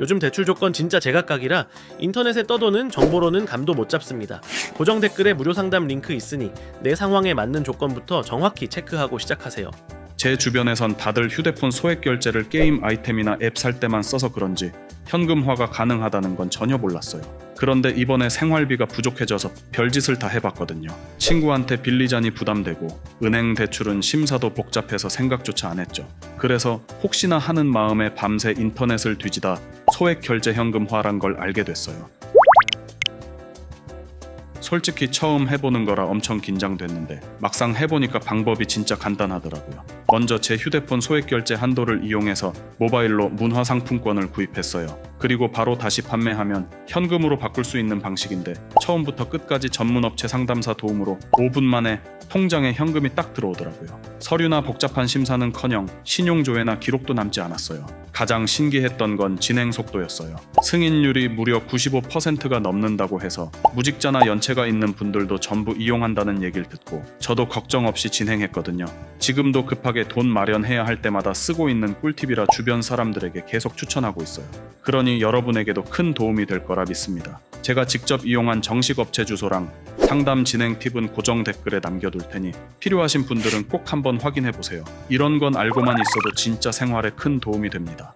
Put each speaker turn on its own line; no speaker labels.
요즘 대출 조건 진짜 제각각이라 인터넷에 떠도는 정보로는 감도 못 잡습니다. 고정 댓글에 무료 상담 링크 있으니 내 상황에 맞는 조건부터 정확히 체크하고 시작하세요.
제 주변에선 다들 휴대폰 소액 결제를 게임 아이템이나 앱 살 때만 써서 그런지 현금화가 가능하다는 건 전혀 몰랐어요. 그런데 이번에 생활비가 부족해져서 별짓을 다 해봤거든요. 친구한테 빌리자니 부담되고 은행 대출은 심사도 복잡해서 생각조차 안 했죠. 그래서 혹시나 하는 마음에 밤새 인터넷을 뒤지다 소액 결제 현금화란 걸 알게 됐어요. 솔직히 처음 해보는 거라 엄청 긴장됐는데 막상 해보니까 방법이 진짜 간단하더라고요. 먼저 제 휴대폰 소액 결제 한도를 이용해서 모바일로 문화 상품권을 구입했어요. 그리고 바로 다시 판매하면 현금으로 바꿀 수 있는 방식인데 처음부터 끝까지 전문 업체 상담사 도움으로 5분 만에 통장에 현금이 딱 들어오더라고요. 서류나 복잡한 심사는커녕 신용 조회나 기록도 남지 않았어요. 가장 신기했던 건 진행 속도였어요. 승인율이 무려 95%가 넘는다고 해서 무직자나 연체가 있는 분들도 전부 이용한다는 얘기를 듣고 저도 걱정 없이 진행했거든요. 지금도 급하게 돈 마련해야 할 때마다 쓰고 있는 꿀팁이라 주변 사람들에게 계속 추천하고 있어요. 그 러니 여러분에게도 큰 도움이 될 거라 믿습니다. 제가 직접 이용한 정식 업체 주소랑 상담 진행 팁은 고정 댓글에 남겨둘 테니 필요하신 분들은 꼭 한번 확인해 보세요. 이런 건 알고만 있어도 진짜 생활에 큰 도움이 됩니다.